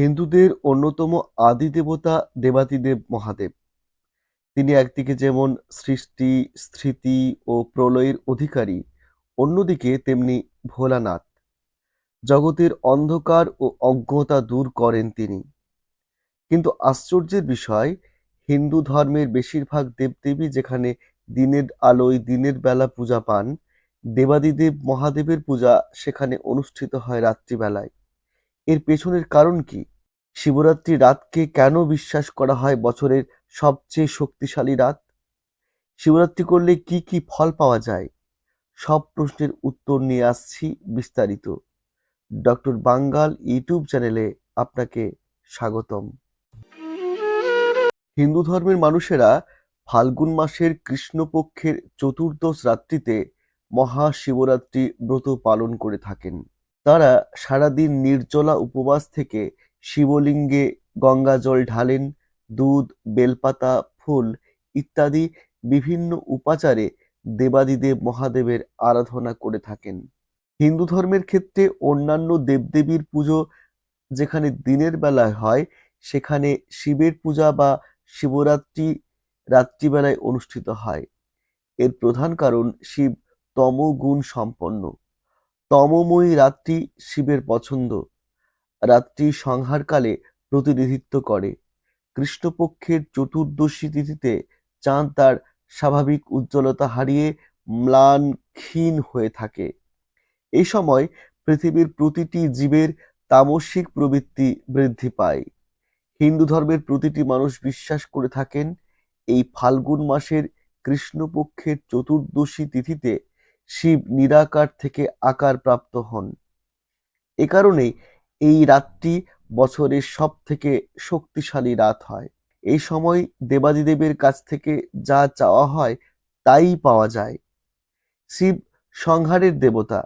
হিন্দুদের অন্যতম আদি দেবতা দেবাদিদেব মহাদেব। তিনি একদিকে যেমন সৃষ্টি স্থিতি ও প্রলয়ের অধিকারী, অন্যদিকে তেমনি ভোলানাথ। জগতের অন্ধকার ও অজ্ঞতা দূর করেন তিনি। কিন্তু আশ্চর্যের বিষয়, হিন্দু ধর্মের বেশিরভাগ দেবদেবী যেখানে দিনের আলোয় দিনের বেলা পূজা পান, দেবাদিদেব মহাদেবের পূজা সেখানে অনুষ্ঠিত হয় রাত্রিবেলায়। এর পেছনের কারণ কি? শিবরাত্রি রাতকে কেন বিশ্বাস করা হয় বছরের সবচেয়ে শক্তিশালী রাত? শিবরাত্রি করলে কি কি ফল পাওয়া যায়? সব প্রশ্নের উত্তর নিয়ে আসছি বিস্তারিত। ডক্টর বাঙ্গাল ইউটিউব চ্যানেলে আপনাকে স্বাগতম। হিন্দু ধর্মের মানুষেরা ফাল্গুন মাসের কৃষ্ণপক্ষের চতুর্দশ রাত্রিতে মহাশিবরাত্রি ব্রত পালন করে থাকেন। তারা সারাদিন নির্জলা উপবাস থেকে শিবলিঙ্গে গঙ্গা জল ঢালেন, দুধ, বেলপাতা, ফুল ইত্যাদি বিভিন্ন উপাচারে দেবাদিদেব মহাদেবের আরাধনা করে থাকেন। হিন্দু ধর্মের ক্ষেত্রে অন্যান্য দেবদেবীর পুজো যেখানে দিনের বেলায় হয়, সেখানে শিবের পূজা বা শিবরাত্রি রাত্রিবেলায় অনুষ্ঠিত হয়। এর প্রধান কারণ শিব তমগুণ সম্পন্ন। তমময়ী রাত্রি শিবের পছন্দ। রাত্রি সংহারকালে প্রতিনিধিত্ব করে। কৃষ্ণপক্ষের চতুর্দশী তিথিতে চাঁদ তার স্বাভাবিক উজ্জ্বলতা হারিয়ে ম্লান ক্ষীণ হয়ে থাকে। এই সময় পৃথিবীর প্রতিটি জীবের তামসিক প্রবৃত্তি বৃদ্ধি পায়। হিন্দু ধর্মের প্রতিটি মানুষ বিশ্বাস করে থাকেন, এই ফাল্গুন মাসের কৃষ্ণপক্ষের চতুর্দশী তিথিতে শিব নিরাকার থেকে আকার প্রাপ্ত হন। এ কারণেই এই রাতটি বছরের সব থেকে শক্তিশালী রাত হয়। এই সময় দেবাদিদেবের কাছ থেকে যা চাওয়া হয় তাই পাওয়া যায়। শিব সংহারের দেবতা,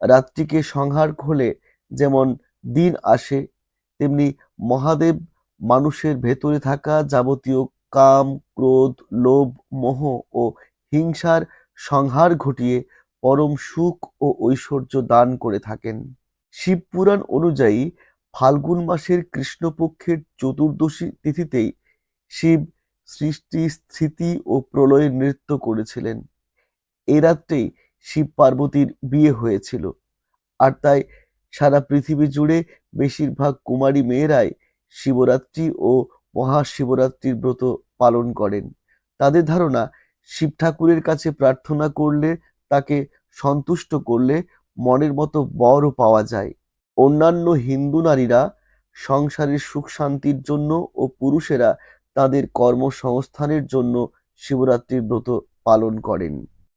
রাত্রিকে সংহার হলে যেমন দিন আসে, তেমনি মহাদেব মানুষের ভেতরে থাকা যাবতীয় কাম, ক্রোধ, লোভ, মোহ ও হিংসার সংহার ঘটিয়ে পরম সুখ ও ঐশ্বর্য দান করে থাকেন। শিবপুরাণ অনুযায়ী ফাল্গুন মাসের কৃষ্ণপক্ষের চতুর্দশী তিথিতেই শিব সৃষ্টি স্থিতি ও প্রলয়ের নৃত্য করেছিলেন। এ রাত্রেই শিব পার্বতীর বিয়ে হয়েছিল। আর তাই সারা পৃথিবী জুড়ে বেশিরভাগ কুমারী মেয়েরাই শিবরাত্রি ও মহাশিবরাত্রির ব্রত পালন করেন। তাদের ধারণা, শিব ঠাকুরের কাছে প্রার্থনা করলে, তাকে সন্তুষ্ট করলে মনের মতো বরও পাওয়া যায়। অন্যান্য হিন্দু নারীরা সংসারের সুখ শান্তির জন্য ও পুরুষেরা তাদের কর্মসংস্থানের জন্য শিবরাত্রির ব্রত পালন করেন।